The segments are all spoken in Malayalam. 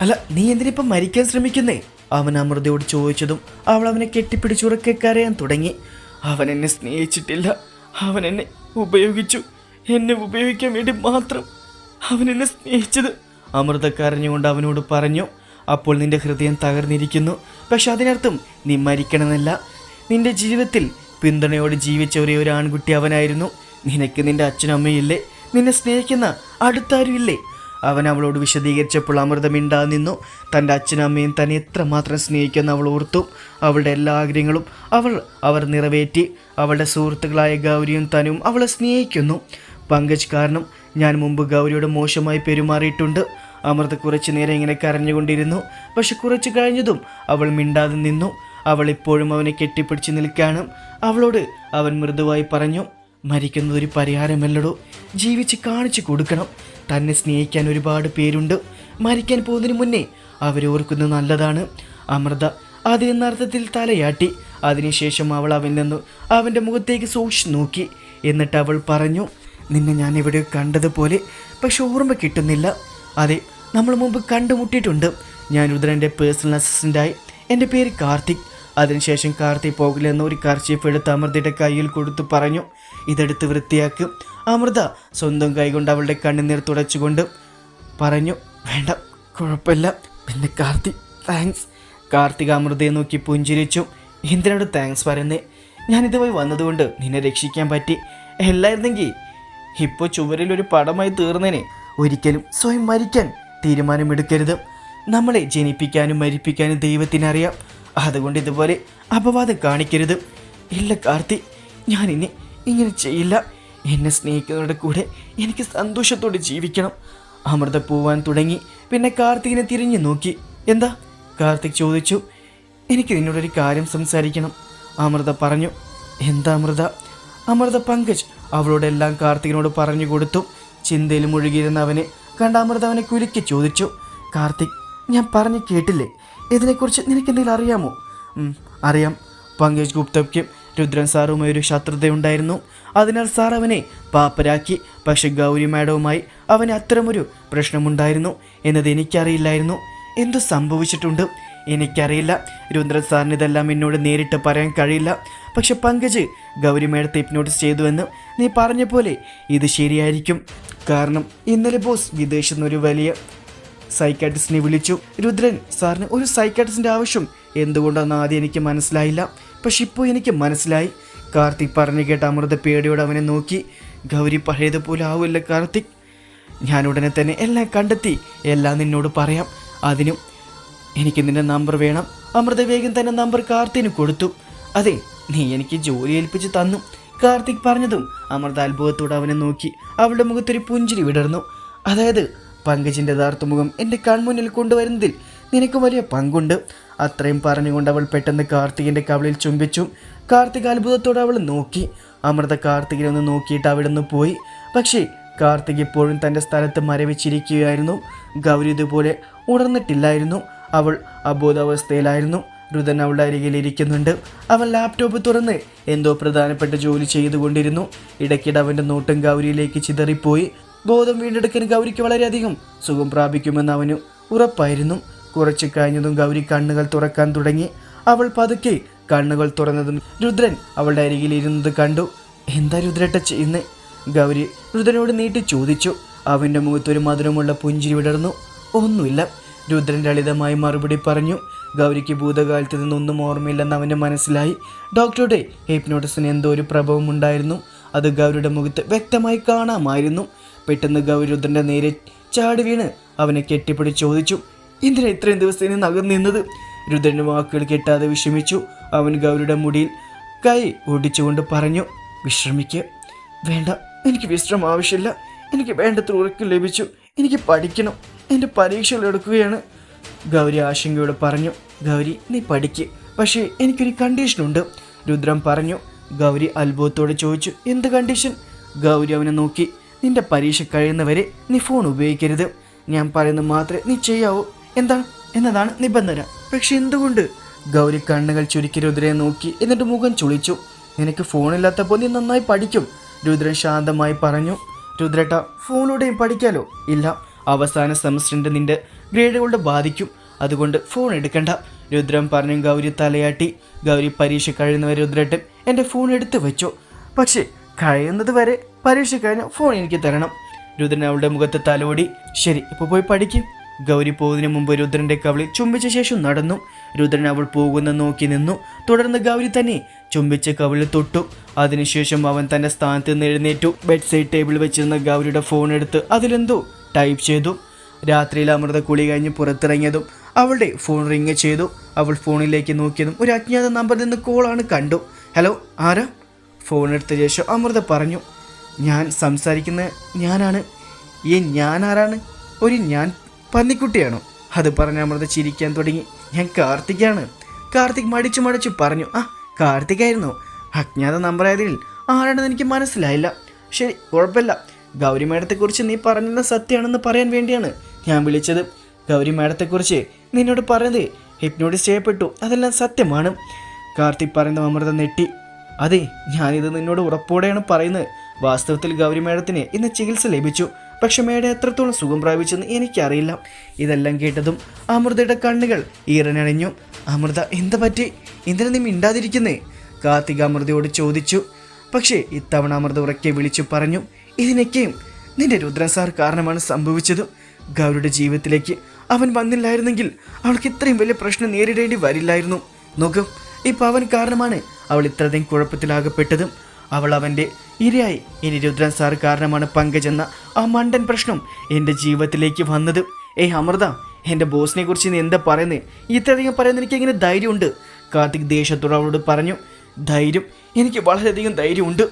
അല്ല നീ എന്തിനിപ്പം മരിക്കാൻ ശ്രമിക്കുന്നേ? അവൻ അമൃതയോട് ചോദിച്ചതും അവൾ അവനെ കെട്ടിപ്പിടിച്ചുറക്കെ കരയാൻ തുടങ്ങി. അവൻ എന്നെ സ്നേഹിച്ചിട്ടില്ല. അവൻ എന്നെ ഉപയോഗിച്ചു. എന്നെ ഉപയോഗിക്കാൻ വേണ്ടി മാത്രം അവൻ എന്നെ സ്നേഹിച്ചത്. അമൃത കരഞ്ഞുകൊണ്ട് അവനോട് പറഞ്ഞു അപ്പോൾ നിന്റെ ഹൃദയം തകർന്നിരിക്കുന്നു. പക്ഷെ അതിനർത്ഥം നീ മരിക്കണമെന്നല്ല. നിന്റെ ജീവിതത്തിൽ പിന്തുണയോട് ജീവിച്ച ഒരേ ഒരു ആൺകുട്ടി അവനായിരുന്നു. നിനക്ക് നിന്റെ അച്ഛനും അമ്മയില്ലേ നിന്നെ സ്നേഹിക്കുന്ന അടുത്താരും ഇല്ലേ? അവൻ അവളോട് വിശദീകരിച്ചപ്പോൾ അമൃത മിണ്ടാതെ നിന്നു. തന്റെ അച്ഛനും അമ്മയും തന്നെ എത്രമാത്രം സ്നേഹിക്കുമെന്ന് അവൾ ഓർത്തു. അവളുടെ എല്ലാ ആഗ്രഹങ്ങളും അവൾ അവർ നിറവേറ്റി. അവളുടെ സുഹൃത്തുക്കളായ ഗൗരിയും തനും അവളെ സ്നേഹിക്കുന്നു. പങ്കജ് കാരണം ഞാൻ മുമ്പ് ഗൗരിയോട് മോശമായി പെരുമാറിയിട്ടുണ്ട്. അമൃത കുറച്ചു നേരം ഇങ്ങനെ കരഞ്ഞുകൊണ്ടിരുന്നു. പക്ഷെ കുറച്ചു കഴിഞ്ഞതും അവൾ മിണ്ടാതെ നിന്നു. അവൾ ഇപ്പോഴും അവനെ കെട്ടിപ്പിടിച്ച് നിൽക്കാനും അവളോട് അവൻ മൃദുവായി പറഞ്ഞു മരിക്കുന്നതൊരു പരിഹാരമല്ലടോ. ജീവിച്ച് കാണിച്ചു കൊടുക്കണം. തന്നെ സ്നേഹിക്കാൻ ഒരുപാട് പേരുണ്ട്. മരിക്കാൻ പോകുന്നതിന് മുന്നേ അവരോർക്കുന്നത് നല്ലതാണ്. അമൃത അത് അർത്ഥത്തിൽ തലയാട്ടി. അതിനുശേഷം അവൾ അവൻ നിന്ന് അവന്റെ മുഖത്തേക്ക് സൂക്ഷിച്ചു നോക്കി. എന്നിട്ട് അവൾ പറഞ്ഞു നിന്നെ ഞാൻ ഇവിടെ കണ്ടതുപോലെ പക്ഷെ ഓർമ്മ കിട്ടുന്നില്ല. അതെ നമ്മൾ മുമ്പ് കണ്ടുമുട്ടിയിട്ടുണ്ട്. ഞാൻ രുദ്രന്റെ പേഴ്സണൽ അസിസ്റ്റന്റായി എന്റെ പേര് കാർത്തിക്. അതിനുശേഷം കാർത്തിക് പോകില്ലെന്ന് ഒരു കർച്ചീഫ് എടുത്ത് അമൃതയുടെ കയ്യിൽ കൊടുത്തു പറഞ്ഞു. ഇതെടുത്ത് വൃത്തിയാക്കും. അമൃത സ്വന്തം കൈകൊണ്ട് അവളുടെ കണ്ണുനീർ തുടച്ചുകൊണ്ട് പറഞ്ഞു വേണ്ട കുഴപ്പമില്ല. പിന്നെ കാർത്തി താങ്ക്സ് കാർത്തിക് അമൃതയെ നോക്കി പുഞ്ചിരിച്ചു. എന്തിനോട് താങ്ക്സ് പറയുന്നേ. ഞാൻ ഇതുമായി വന്നതുകൊണ്ട് നിന്നെ രക്ഷിക്കാൻ പറ്റി. എല്ലായിരുന്നെങ്കിൽ ഇപ്പോൾ ചുവരിൽ ഒരു പടമായി തീർന്നേനെ. ഒരിക്കലും സ്വയം മരിക്കാൻ തീരുമാനമെടുക്കരുത്. നമ്മളെ ജനിപ്പിക്കാനും മരിപ്പിക്കാനും ദൈവത്തിനറിയാം. അതുകൊണ്ട് ഇതുപോലെ അപവാദം കാണിക്കരുത്. ഇല്ല കാർത്തി ഞാൻ ഇനി ഇങ്ങനെ ചെയ്യില്ല. എന്നെ സ്നേഹിക്കുന്നവരുടെ കൂടെ എനിക്ക് സന്തോഷത്തോടെ ജീവിക്കണം. അമൃത പോവാൻ തുടങ്ങി. പിന്നെ കാർത്തികിനെ തിരിഞ്ഞു നോക്കി. എന്താ? കാർത്തിക് ചോദിച്ചു. എനിക്ക് നിന്നോടൊരു കാര്യം സംസാരിക്കണം. അമൃത പറഞ്ഞു. എന്താ അമൃത? അമൃത പങ്കജ് അവളോടെല്ലാം കാർത്തികിനോട് പറഞ്ഞു കൊടുത്തു. ചിന്തയിൽ മുഴുകിയിരുന്ന അവനെ കണ്ട അമൃത അവനെ കുലുക്കി ചോദിച്ചു കാർത്തിക് ഞാൻ പറഞ്ഞു കേട്ടില്ലേ? ഇതിനെക്കുറിച്ച് നിനക്ക് എന്തെങ്കിലും അറിയാമോ അറിയാം. പങ്കജ് ഗുപ്തയ്ക്ക് രുദ്രൻ സാറുമായി ഒരു ശത്രുതയുണ്ടായിരുന്നു. അതിനാൽ സാർ അവനെ പാപ്പരാക്കി പക്ഷെ ഗൗരി മാഡവുമായി അവന് അത്തരമൊരു പ്രശ്നമുണ്ടായിരുന്നു. എന്നത് എനിക്കറിയില്ലായിരുന്നു. എന്തു സംഭവിച്ചിട്ടുണ്ട്? എനിക്കറിയില്ല. രുദ്രൻ സാറിന് ഇതെല്ലാം എന്നോട് നേരിട്ട് പറയാൻ കഴിയില്ല. പക്ഷെ പങ്കജ് ഗൗരി മേഡത്തെ ഹിപ്നോട്ടിസ് ചെയ്തുവെന്ന് നീ പറഞ്ഞ പോലെ ഇത് ശരിയായിരിക്കും. കാരണം ഇന്നലെ ബോസ് വിദേശത്ത് നിന്ന് ഒരു വലിയ സൈക്കാട്രിസ്റ്റിനെ വിളിച്ചു. രുദ്രൻ സാറിന് ഒരു സൈക്കാട്രിസ്റ്റിന്റെ ആവശ്യം എന്തുകൊണ്ടാണെന്ന് ആദ്യം എനിക്ക് മനസ്സിലായില്ല. പക്ഷെ ഇപ്പോൾ എനിക്ക് മനസ്സിലായി. കാർത്തിക് പറഞ്ഞു കേട്ട അമൃത പേടിയോടെ അവനെ നോക്കി. ഗൗരി പഴയതുപോലെ ആവില്ല കാർത്തിക്. ഞാൻ ഉടനെ തന്നെ എല്ലാം കണ്ടെത്തി. എല്ലാം നിന്നോട് പറയാം. അതിനും എനിക്ക് നിന്റെ നമ്പർ വേണം. അമൃത വേഗം തന്നെ നമ്പർ കാർത്തിന് കൊടുത്തു. അതെ നീ എനിക്ക് ജോലി ഏൽപ്പിച്ച് തന്നു. കാർത്തിക് പറഞ്ഞതും അമൃത അത്ഭുതത്തോടെ അവനെ നോക്കി അവളുടെ മുഖത്തൊരു പുഞ്ചിരി വിടർന്നു. അതായത് പങ്കജിന്റെ യഥാർത്ഥ മുഖം എന്റെ കൺമുന്നിൽ കൊണ്ടുവരുന്നതിൽ നിനക്ക് വലിയ പങ്കുണ്ട്. അത്രയും പറഞ്ഞുകൊണ്ട് അവൾ പെട്ടെന്ന് കാർത്തികിന്റെ കവളിൽ ചുംബിച്ചു. കാർത്തിക് അത്ഭുതത്തോടെ അവൾ നോക്കി. അമൃത കാർത്തികിനെ ഒന്ന് നോക്കിയിട്ട് അവിടെ നിന്ന് പോയി. പക്ഷേ കാർത്തിക് ഇപ്പോഴും തന്റെ സ്ഥലത്ത് മരവിച്ചിരിക്കുകയായിരുന്നു. ഗൗരി ഇതുപോലെ ഉണർന്നിട്ടില്ലായിരുന്നു. അവൾ അബോധാവസ്ഥയിലായിരുന്നു. രുതൻ അവളുടെ അരികിലിരിക്കുന്നുണ്ട് അവൻ ലാപ്ടോപ്പ് തുറന്ന് എന്തോ പ്രധാനപ്പെട്ട ജോലി ചെയ്തുകൊണ്ടിരുന്നു. ഇടയ്ക്കിടെ അവന്റെ നോട്ടം ഗൗരിയിലേക്ക് ചിതറിപ്പോയി. ബോധം വീണ്ടെടുക്കാൻ ഗൗരിക്ക് വളരെയധികം സുഖം പ്രാപിക്കുമെന്ന് അവന് ഉറപ്പായിരുന്നു. കുറച്ച് കഴിഞ്ഞതും ഗൗരി കണ്ണുകൾ തുറക്കാൻ തുടങ്ങി. അവൾ പതുക്കെ കണ്ണുകൾ തുറന്നതും രുദ്രൻ അവളുടെ അരികിലിരുന്നത് കണ്ടു. എന്താ രുദ്രട്ട ചെയ്യുന്നേ ഗൗരി രുദ്രനോട് നീട്ടി ചോദിച്ചു. അവന്റെ മുഖത്തൊരു മധുരമുള്ള പുഞ്ചിരി വിടർന്നു. ഒന്നുമില്ല. രുദ്രൻ ലളിതമായി മറുപടി പറഞ്ഞു. ഗൗരിക്ക് ഭൂതകാലത്ത് നിന്നൊന്നും ഓർമ്മയില്ലെന്ന് അവന് മനസ്സിലായി. ഡോക്ടറുടെ ഹിപ്നോട്ടിസിന് എന്തോ ഒരു പ്രഭവം ഉണ്ടായിരുന്നു. അത് ഗൗരിയുടെ മുഖത്ത് വ്യക്തമായി കാണാമായിരുന്നു. പെട്ടെന്ന് ഗൗരി രുദ്രന്റെ നേരെ ചാടി വീണ് അവനെ കെട്ടിപ്പിടി ചോദിച്ചു. എന്തിനാ ഇത്രയും ദിവസത്തിന് നകർന്നു രുദ്രന്റെ വാക്കുകൾ കെട്ടാതെ വിഷമിച്ചു. അവൻ ഗൗരിയുടെ മുടിയിൽ കൈ ഓടിച്ചുകൊണ്ട് പറഞ്ഞു വിശ്രമിക്കുക വേണ്ട. എനിക്ക് വിശ്രമം ആവശ്യമില്ല. എനിക്ക് വേണ്ടത്ര ഉറക്കം ലഭിച്ചു. എനിക്ക് പഠിക്കണം. എന്റെ പരീക്ഷകൾ എടുക്കുകയാണ്. ഗൗരി ആശങ്കയോട് പറഞ്ഞു ഗൗരി നീ പഠിക്ക്. പക്ഷേ എനിക്കൊരു കണ്ടീഷനുണ്ട് രുദ്രം പറഞ്ഞു ഗൗരി അത്ഭുതത്തോട് ചോദിച്ചു എന്ത് കണ്ടീഷൻ ഗൗരി അവനെ നോക്കി നിന്റെ പരീക്ഷ കഴിയുന്നവരെ നീ ഫോൺ ഉപയോഗിക്കരുത്. ഞാൻ പറയുന്നത് മാത്രമേ നീ ചെയ്യാവൂ. എന്താണ് എന്നതാണ് നിബന്ധന. പക്ഷെ എന്തുകൊണ്ട്? ഗൗരി കണ്ണുകൾ ചുരുക്കി രുദ്രയെ നോക്കി എന്നിട്ട് മുഖം ചുളിച്ചു. നിനക്ക് ഫോണില്ലാത്തപ്പോൾ നീ നന്നായി പഠിക്കും. രുദ്രൻ ശാന്തമായി പറഞ്ഞു രുദ്രേട്ട ഫോണിലൂടെയും പഠിക്കാലോ? ഇല്ല. അവസാന സെമസ്റ്ററിന്റെ നിന്റെ ഗ്രേഡുകളുടെ ബാധിക്കും. അതുകൊണ്ട് ഫോൺ എടുക്കണ്ട. രുദ്രം പറഞ്ഞു ഗൗരി തലയാട്ടി. ഗൗരി പരീക്ഷ കഴിയുന്നവരെ രുദ്രേട്ടൻ എന്റെ ഫോൺ എടുത്തു വെച്ചു. പക്ഷേ കഴിയുന്നത് വരെ പരീക്ഷ കഴിഞ്ഞ ഫോൺ എനിക്ക് തരണം. രുദ്രൻ അവളുടെ മുഖത്ത് തലോടി. ശരി ഇപ്പോൾ പോയി പഠിക്കും. ഗൗരി പോകുന്നതിന് മുമ്പ് രുദ്രന്റെ കവളിൽ ചുംബിച്ച ശേഷം നടന്നു. രുദ്രൻ അവൾ പോകുന്ന നോക്കി നിന്നു. തുടർന്ന് ഗൗരി തന്നെ ചുംബിച്ച കവളി തൊട്ടു. അതിനുശേഷം അവൻ തന്റെ സ്ഥാനത്ത് നിന്ന് എഴുന്നേറ്റു. ബെഡ് സൈഡ് ടേബിൾ വെച്ചിരുന്ന ഗൗരിയുടെ ഫോൺ എടുത്ത് അതിലെന്തോ ടൈപ്പ് ചെയ്തു. രാത്രിയിൽ അമൃത കുളി കഴിഞ്ഞ് പുറത്തിറങ്ങിയതും അവളുടെ ഫോൺ റിങ് ചെയ്തു. അവൾ ഫോണിലേക്ക് നോക്കിയതും ഒരു അജ്ഞാത നമ്പറിൽ നിന്ന് കോളാണ് കണ്ടു. ഹലോ ആരാ? ഫോൺ എടുത്ത ശേഷം അമൃത പറഞ്ഞു ഞാൻ സംസാരിക്കുന്ന ഞാനാണ്. ഈ ഞാൻ ആരാണ്? ഒരു ഞാൻ പന്നിക്കുട്ടിയാണോ. അത് പറഞ്ഞ അമൃത ചിരിക്കാൻ തുടങ്ങി. ഞാൻ കാർത്തിക്കാണ് കാർത്തിക് മടിച്ചു മടിച്ചു പറഞ്ഞു ആ കാർത്തികായിരുന്നു. അജ്ഞാത നമ്പറായതിൽ ആരാണെന്ന് എനിക്ക് മനസ്സിലായില്ല. ശരി കുഴപ്പമില്ല. ഗൗരി മേഡത്തെക്കുറിച്ച് നീ പറഞ്ഞത് സത്യമാണെന്ന് പറയാൻ വേണ്ടിയാണ്. ഞാൻ വിളിച്ചത്. ഗൗരി മേഡത്തെക്കുറിച്ച് നിന്നോട് പറഞ്ഞത് ഹിപ്നോട്ടിസ് ചെയ്യപ്പെട്ടു. അതെല്ലാം സത്യമാണ്. കാർത്തിക് പറയുന്ന അമൃത നെട്ടി. അതെ ഞാനിത് നിന്നോട് ഉറപ്പോടെയാണ് പറയുന്നത്. വാസ്തവത്തിൽ ഗൗരി മേഡത്തിന് ഇന്ന് ചികിത്സ ലഭിച്ചു. പക്ഷെ മേഡം എത്രത്തോളം സുഖം പ്രാപിച്ചെന്ന് എനിക്കറിയില്ല. ഇതെല്ലാം കേട്ടതും അമൃതയുടെ കണ്ണുകൾ ഈറനണിഞ്ഞു. അമൃത എന്താ പറ്റി? എന്തിനാ നീ മിണ്ടാതിരിക്കുന്നേ? കാർത്തിക് അമൃതയോട് ചോദിച്ചു. പക്ഷേ ഇത്തവണ അമൃത ഉറക്കെ വിളിച്ചു പറഞ്ഞു ഇതിനൊക്കെയും നിന്റെ രുദ്രൻ സാർ കാരണമാണ് സംഭവിച്ചതും. ഗൗരിയുടെ ജീവിതത്തിലേക്ക് അവൻ വന്നില്ലായിരുന്നെങ്കിൽ അവൾക്ക് ഇത്രയും വലിയ പ്രശ്നം നേരിടേണ്ടി വരില്ലായിരുന്നു. നോക്കും ഇപ്പം അവൻ കാരണമാണ് അവൾ ഇത്രയധികം കുഴപ്പത്തിലാകപ്പെട്ടതും. അവൾ അവന്റെ ഇരയായി ഇനി രുദ്രൻ സാർ കാരണമാണ് പങ്കജെന്ന ആ മണ്ടൻ പ്രശ്നം എന്റെ ജീവിതത്തിലേക്ക് വന്നത്. ഏയ് അമൃത എന്റെ ബോസിനെ കുറിച്ച് നീ എന്താ പറയുന്നത് ഇത്രയധികം പറയുന്നത് എനിക്ക് എങ്ങനെ ധൈര്യമുണ്ട്. കാർത്തിക് ദേഷ്യത്തോട് അവളോട് പറഞ്ഞു ധൈര്യം എനിക്ക് വളരെയധികം ധൈര്യമുണ്ട്.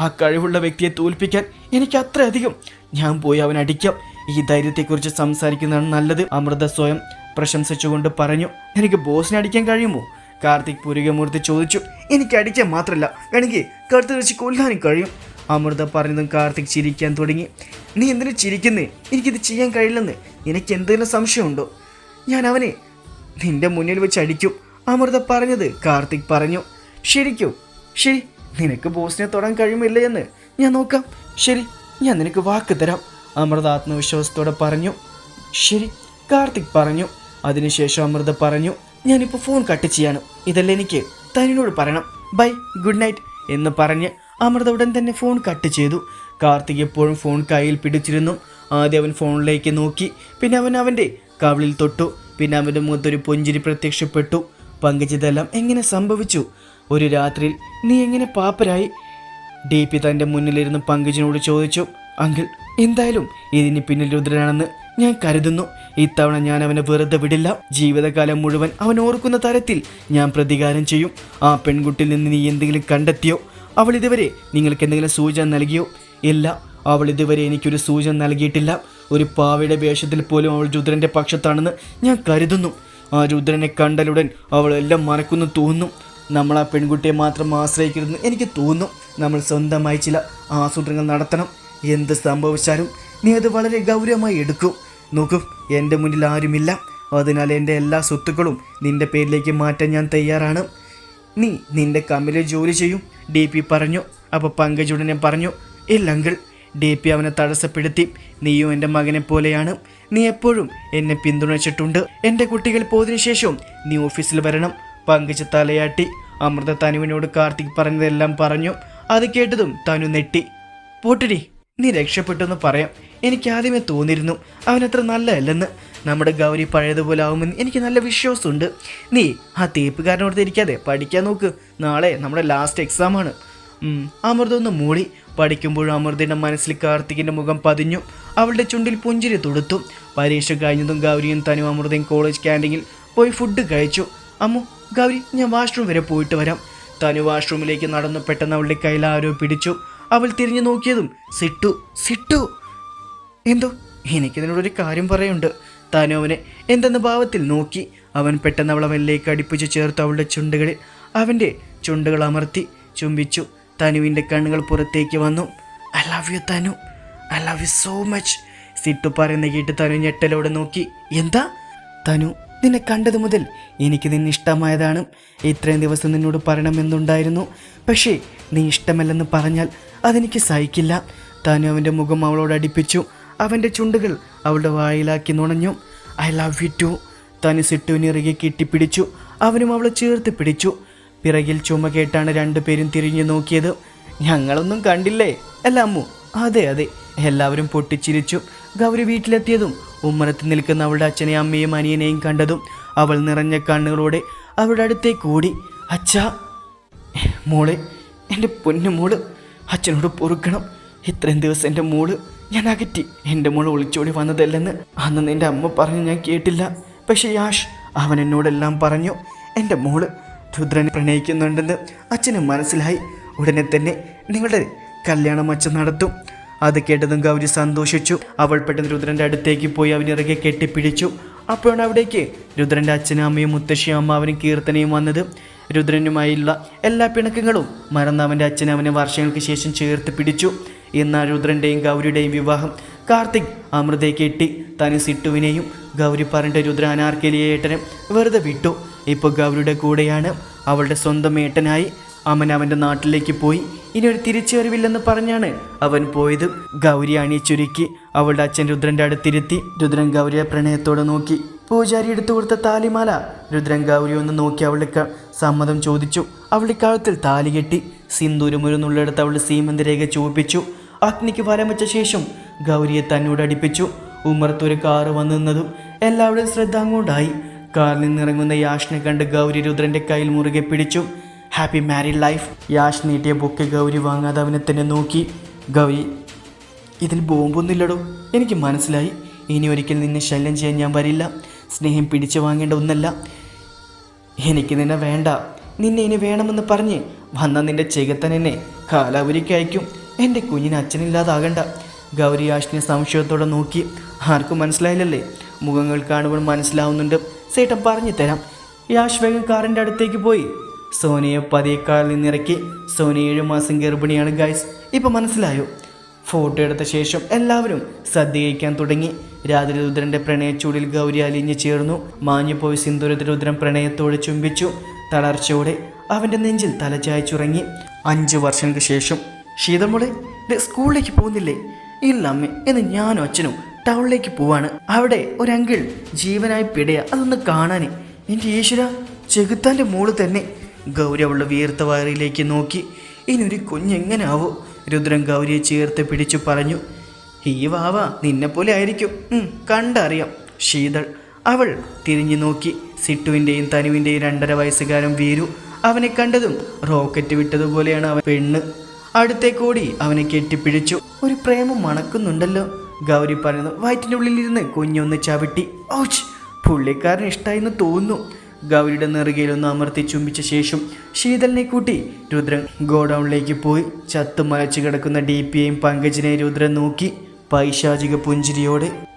ആ കഴിവുള്ള വ്യക്തിയെ തോൽപ്പിക്കാൻ എനിക്ക് അത്രയധികം. ഞാൻ പോയി അവൻ അടിക്കാം. ഈ ധൈര്യത്തെക്കുറിച്ച് സംസാരിക്കുന്നതാണ് നല്ലത്. അമൃത സ്വയം പ്രശംസിച്ചുകൊണ്ട് പറഞ്ഞു എനിക്ക് ബോസിനെ അടിക്കാൻ കഴിയുമോ? കാർത്തിക് പുരികമൂർത്തി ചോദിച്ചു എനിക്ക് അടിക്കാൻ മാത്രമല്ല എനിക്ക് കറുത്ത് വെച്ച് കൊല്ലാനും കഴിയും. അമൃത പറഞ്ഞതും കാർത്തിക് ചിരിക്കാൻ തുടങ്ങി നീ എന്തിനു ചിരിക്കുന്നേ? എനിക്കിത് ചെയ്യാൻ കഴിയില്ലെന്ന് എനിക്ക് എന്തെങ്കിലും സംശയമുണ്ടോ? ഞാൻ അവനെ നിന്റെ മുന്നിൽ വെച്ച് അടിക്കും. അമൃത പറഞ്ഞത് കാർത്തിക് പറഞ്ഞു ശരിക്കും ശരി നിനക്ക് ബോസിനെ തൊടാൻ കഴിയുമില്ല എന്ന്. ഞാൻ നോക്കാം. ശരി ഞാൻ നിനക്ക് വാക്ക് തരാം. അമൃത ആത്മവിശ്വാസത്തോടെ പറഞ്ഞു. ശരി കാർത്തിക് പറഞ്ഞു. അതിനുശേഷം അമൃത പറഞ്ഞു ഞാനിപ്പോൾ ഫോൺ കട്ട് ചെയ്യാണ്. ഇതല്ല എനിക്ക്. തനിനോട് പറയണം. ബൈ ഗുഡ് നൈറ്റ് എന്ന് പറഞ്ഞ് അമൃത ഉടൻ തന്നെ ഫോൺ കട്ട് ചെയ്തു. കാർത്തിക് എപ്പോഴും ഫോൺ കയ്യിൽ പിടിച്ചിരുന്നു. ആദ്യം അവൻ ഫോണിലേക്ക് നോക്കി. പിന്നെ അവൻ അവന്റെ കവിളിൽ തൊട്ടു. പിന്നെ അവന്റെ മുഖത്തൊരു പുഞ്ചിരി പ്രത്യക്ഷപ്പെട്ടു. പങ്കുചിതെല്ലാം എങ്ങനെ സംഭവിച്ചു? ഒരു രാത്രിയിൽ നീ എങ്ങനെ പാപ്പരായി? ഡി പി തന്റെ മുന്നിലിരുന്ന് പങ്കജിനോട് ചോദിച്ചു അങ്കിൾ എന്തായാലും ഇതിന് പിന്നിൽ രുദ്രനാണെന്ന് ഞാൻ കരുതുന്നു. ഇത്തവണ ഞാൻ അവനെ വെറുതെ വിടില്ല. ജീവിതകാലം മുഴുവൻ അവൻ ഓർക്കുന്ന തരത്തിൽ ഞാൻ പ്രതികാരം ചെയ്യും. ആ പെൺകുട്ടിയിൽ നിന്ന് നീ എന്തെങ്കിലും കണ്ടെത്തിയോ? അവൾ ഇതുവരെ നിങ്ങൾക്ക് എന്തെങ്കിലും സൂചന നൽകിയോ? ഇല്ല അവൾ ഇതുവരെ എനിക്കൊരു സൂചന നൽകിയിട്ടില്ല. ഒരു പാവയുടെ വേഷത്തിൽ പോലും അവൾ രുദ്രന്റെ പക്ഷത്താണെന്ന് ഞാൻ കരുതുന്നു. ആ രുദ്രനെ കണ്ടലുടൻ അവൾ എല്ലാം മറക്കുന്നു തോന്നും നമ്മൾ ആ പെൺകുട്ടിയെ മാത്രം ആശ്രയിക്കരുതെന്ന് എനിക്ക് തോന്നും നമ്മൾ സ്വന്തമായി ചില ആസൂത്രങ്ങൾ നടത്തണം. എന്ത് സംഭവിച്ചാലും നീ അത് വളരെ ഗൗരവമായി എടുക്കും. നോക്കൂ എന്റെ മുന്നിൽ ആരുമില്ല. അതിനാൽ എന്റെ എല്ലാ സ്വത്തുക്കളും നിന്റെ പേരിലേക്ക് മാറ്റാൻ ഞാൻ തയ്യാറാണ്. നീ നിന്റെ കമ്പനിയിൽ ജോലി ചെയ്യും ഡി പി പറഞ്ഞു. അപ്പോൾ പങ്കജുടനെ പറഞ്ഞു ഇല്ല അങ്കിൾ ഡി പി അവനെ തടസ്സപ്പെടുത്തി. നീയും എന്റെ മകനെ പോലെയാണ്. നീ എപ്പോഴും എന്നെ പിന്തുണച്ചിട്ടുണ്ട്. എന്റെ കുട്ടികൾ പോയതിനു ശേഷവും നീ ഓഫീസിൽ വരണം. പങ്കജ് തലയാട്ടി. അമൃത തനുവിനോട് കാർത്തിക് പറഞ്ഞതെല്ലാം പറഞ്ഞു. അത് കേട്ടതും തനു നെട്ടി പോട്ടിടി നീ രക്ഷപ്പെട്ടെന്ന് പറയാം. എനിക്ക് ആദ്യമേ തോന്നിയിരുന്നു അവനത്ര നല്ലതല്ലെന്ന്. നമ്മുടെ ഗൗരി പഴയതുപോലെ ആവുമെന്ന് എനിക്ക് നല്ല വിശ്വാസമുണ്ട്. നീ ആ തേപ്പുകാരനോട് ഇരിക്കാതെ പഠിക്കാൻ നോക്ക്. നാളെ നമ്മുടെ ലാസ്റ്റ് എക്സാമാണ് അമൃത ഒന്ന് മൂളി പഠിക്കുമ്പോഴും അമൃതയുടെ മനസ്സിൽ കാർത്തികിന്റെ മുഖം പതിഞ്ഞു. അവളുടെ ചുണ്ടിൽ പുഞ്ചിരി തൊടുത്തു. പരീക്ഷ കഴിഞ്ഞതും ഗൗരിയും തനും അമൃതയും കോളേജ് ക്യാന്റീനിൽ പോയി ഫുഡ് കഴിച്ചു. അമ്മു ഗൗരി ഞാൻ വാഷ്റൂം വരെ പോയിട്ട് വരാം. തനു വാഷ്റൂമിലേക്ക് നടന്നു പെട്ടെന്ന് അവളുടെ കയ്യിൽ ആരോ പിടിച്ചു. അവൾ തിരിഞ്ഞു നോക്കിയതും സിട്ടു സിട്ടു. എന്തോ? എനിക്കിതിനോടൊരു കാര്യം പറയുണ്ട്. താനും അവനെ എന്തെന്ന ഭാവത്തിൽ നോക്കി. അവൻ പെട്ടെന്ന് അവളവനിലേക്ക് അടുപ്പിച്ച് ചേർത്ത് അവളുടെ ചുണ്ടുകളിൽ. അവന്റെ ചുണ്ടുകൾ അമർത്തി ചുംബിച്ചു. തനുവിന്റെ കണ്ണുകൾ പുറത്തേക്ക് വന്നു. I love you Tanu. I love you so much Sittu പറയുന്ന കേട്ട് തനു ഞെട്ടലോടെ നോക്കി. എന്താ? തനു നിന്നെ കണ്ടത് മുതൽ എനിക്ക് നിന്നെ ഇഷ്ടമായതാണ്. ഇത്രയും ദിവസം നിന്നോട് പറയണമെന്നുണ്ടായിരുന്നു പക്ഷേ നീ ഇഷ്ടമല്ലെന്ന് പറഞ്ഞാൽ അതെനിക്ക് സഹിക്കില്ല. തനു അവന്റെ മുഖം അവളോട് അടുപ്പിച്ചു. അവന്റെ ചുണ്ടുകൾ അവളുടെ വായിലാക്കി നുണഞ്ഞു. I love you too Tanu സിട്ടുവിനെ കെട്ടിപ്പിടിച്ചു. അവനും അവളെ ചേർത്ത് പിടിച്ചു. പിറകിൽ ചുമ കേട്ടാണ് രണ്ടുപേരും തിരിഞ്ഞു നോക്കിയത്. ഞങ്ങളൊന്നും കണ്ടില്ലേ? അല്ല അമ്മു. അതെ അതെ. എല്ലാവരും പൊട്ടിച്ചിരിച്ചു. ഗൗരി വീട്ടിലെത്തിയതും ഉമ്മറത്ത് നിൽക്കുന്ന അവളുടെ അച്ഛനെയും അമ്മയും അനിയനെയും കണ്ടതും അവൾ നിറഞ്ഞ കണ്ണുകളോടെ അവളുടെ അടുത്തേക്ക് ഓടി. അച്ഛാ മോളെ എന്റെ പൊന്നു മോൾ അച്ഛനോട് പൊറുക്കണം. ഇത്രയും ദിവസം എന്റെ മോൾ ഞാൻ അകറ്റി. എന്റെ മോൾ ഒളിച്ചോടി വന്നതല്ലെന്ന് അന്ന് നിന്റെ അമ്മ പറഞ്ഞു ഞാൻ കേട്ടില്ല. പക്ഷേ യാഷ് അവൻ എന്നോടെല്ലാം പറഞ്ഞു. എന്റെ മോൾ രുദ്രനെ പ്രണയിക്കുന്നുണ്ടെന്ന് അച്ഛന് മനസ്സിലായി. ഉടനെ തന്നെ നിങ്ങളുടെ കല്യാണം അച്ഛൻ നടത്തും. അത് കേട്ടതും ഗൗരി സന്തോഷിച്ചു. അവൾ പെട്ടെന്ന് രുദ്രന്റെ അടുത്തേക്ക് പോയി അവനിറകെ കെട്ടിപ്പിടിച്ചു. അപ്പോഴാണ് അവിടേക്ക് രുദ്രന്റെ അച്ഛനും അമ്മയും മുത്തശ്ശിയും അമ്മാവനും കീർത്തനയും വന്നത്. രുദ്രനുമായുള്ള എല്ലാ പിണക്കങ്ങളും മറന്ന് അവന്റെ അച്ഛനെ അവനെ വർഷങ്ങൾക്ക് ശേഷം ചേർത്ത് പിടിച്ചു. എന്നാൽ രുദ്രന്റെയും ഗൗരിയുടെയും വിവാഹം. കാർത്തിക് അമൃതയെ കെട്ടി തനി സിട്ടുവിനെയും ഗൗരി പറഞ്ഞ രുദ്ര അനാർക്കലിയേട്ടനെ വെറുതെ വിട്ടു. ഇപ്പോൾ ഗൗരിയുടെ കൂടെയാണ് അവളുടെ സ്വന്തം ഏട്ടനായി അമൻ അവന്റെ നാട്ടിലേക്ക് പോയി. ഇനി ഒരു തിരിച്ചുവരവില്ലെന്ന് പറഞ്ഞാണ് അവൻ പോയത്. ഗൗരി അണിയിച്ചൊരുക്കി അവളുടെ അച്ഛൻ രുദ്രന്റെ അടുത്തിരുത്തി രുദ്രൻ ഗൗരിയെ പ്രണയത്തോടെ നോക്കി. പൂജാരി എടുത്തു കൊടുത്ത താലിമാല. രുദ്രൻ ഗൗരി ഒന്ന് നോക്കി അവളുടെ സമ്മതം ചോദിച്ചു. അവളുടെ കഴുത്തിൽ താലി കെട്ടി സിന്ദൂരം ഒരു നുള്ളെടുത്ത് അവളുടെ സീമന്തിരേഖ ചൂപ്പിച്ചു അഗ്നിക്ക് വലം വെച്ച ശേഷം ഗൗരിയെ തന്നോട് അടുപ്പിച്ചു. ഉമ്മറത്തൊരു കാറ് വന്നു നിന്നതും എല്ലാവരുടെയും ശ്രദ്ധ അങ്ങോട്ടായി. കാറിൽ നിന്നിറങ്ങുന്ന യാഷിനെ കണ്ട് ഗൗരി രുദ്രന്റെ കയ്യിൽ മുറുകെ പിടിച്ചു. ഹാപ്പി മാരീഡ് ലൈഫ് യാഷ് നീട്ടിയ ബുക്ക് ഗൗരി വാങ്ങാതെ അവനെ തന്നെ നോക്കി. ഗൗരി ഇതിൽ ബോംബൊന്നുമില്ലടോ. എനിക്ക് മനസ്സിലായി. ഇനി ഒരിക്കൽ നിന്നെ ശല്യം ചെയ്യാൻ ഞാൻ വരില്ല. സ്നേഹം പിടിച്ചു വാങ്ങേണ്ട ഒന്നല്ല. എനിക്ക് നിന്നെ വേണ്ട. നിന്നെ ഇനി വേണമെന്ന് പറഞ്ഞ് വന്ന നിന്റെ ചെകത്തൻ എന്നെ കാലാവുരിക്ക് അയക്കും. എന്റെ കുഞ്ഞിന് അച്ഛനില്ലാതാകണ്ട. ഗൗരി യാഷിനെ സംശയത്തോടെ നോക്കി. ആർക്കും മനസ്സിലായില്ലല്ലേ? മുഖങ്ങൾ കാണുമ്പോൾ മനസ്സിലാവുന്നുണ്ട്. സേട്ടൻ പറഞ്ഞു തരാം. യാഷ് വേഗം കാറിന്റെ അടുത്തേക്ക് പോയി. സോനയെ പതിയെ കാറിൽ നിന്നിറക്കി. സോന ഏഴ് മാസം ഗർഭിണിയാണ് ഗൈസ് ഇപ്പം മനസ്സിലായോ? ഫോട്ടോ എടുത്ത ശേഷം എല്ലാവരും സദ്യ കഴിക്കാൻ തുടങ്ങി. രാത്രി രുദ്രന്റെ പ്രണയച്ചൂടിൽ ഗൗരി അലിഞ്ഞു ചേർന്നു. മാഞ്ഞുപോയി സിന്ദൂരത്തിൽ രുദ്രൻ പ്രണയത്തോടെ ചുംബിച്ചു. തളർച്ചയോടെ അവന്റെ നെഞ്ചിൽ തലചായ്ച്ചുറങ്ങി അഞ്ച് വർഷങ്ങൾക്ക് ശേഷം ശീതമോളെ സ്കൂളിലേക്ക് പോകുന്നില്ലേ? ഇല്ല അമ്മേ. എന്ന് ഞാനും അച്ഛനും ടൗണിലേക്ക് പോവാണ്. അവിടെ ഒരു അങ്കിൾ ജീവനായി പിടയ. അതൊന്ന് കാണാനേ. എന്റെ ഈശ്വര ചെകുത്താന്റെ മോൾ തന്നെ. ഗൗരവുള്ള വീർത്ത വയറിലേക്ക് നോക്കി. ഇനി ഒരു കുഞ്ഞെങ്ങനാവോ? രുദ്രൻ ഗൗരിയെ ചേർത്ത് പിടിച്ചു പറഞ്ഞു. ഈ വാവ നിന്നെപ്പോലെ ആയിരിക്കും. കണ്ടറിയാം. ശീതൾ അവൾ തിരിഞ്ഞു നോക്കി. സിട്ടുവിന്റെയും തനുവിന്റെയും രണ്ടര വയസ്സുകാരൻ വീരു. അവനെ കണ്ടതും റോക്കറ്റ് വിട്ടതുപോലെയാണ് അവൻ പെണ്ണ്. അടുത്തേക്കോടി അവനെ കെട്ടിപ്പിടിച്ചു. ഒരു പ്രേമം മണക്കുന്നുണ്ടല്ലോ. ഗൗരി പറയുന്നു വയറ്റിന്റെ ഉള്ളിലിരുന്ന് കുഞ്ഞൊന്ന് ചവിട്ടി. ഔച്ച് പുള്ളിക്കാരൻ ഇഷ്ടമായെന്ന് തോന്നുന്നു. ഗൗരിയുടെ നെറുകയിലൊന്ന് അമർത്തി ചുംബിച്ച ശേഷം ശീതലിനെ കൂട്ടി രുദ്രൻ ഗോഡൗണിലേക്ക് പോയി. ചത്തുമലച്ചു കിടക്കുന്ന ഡി പിയെയും പങ്കജിനെയും രുദ്രൻ നോക്കി. പൈശാചിക പുഞ്ചിരിയോടെ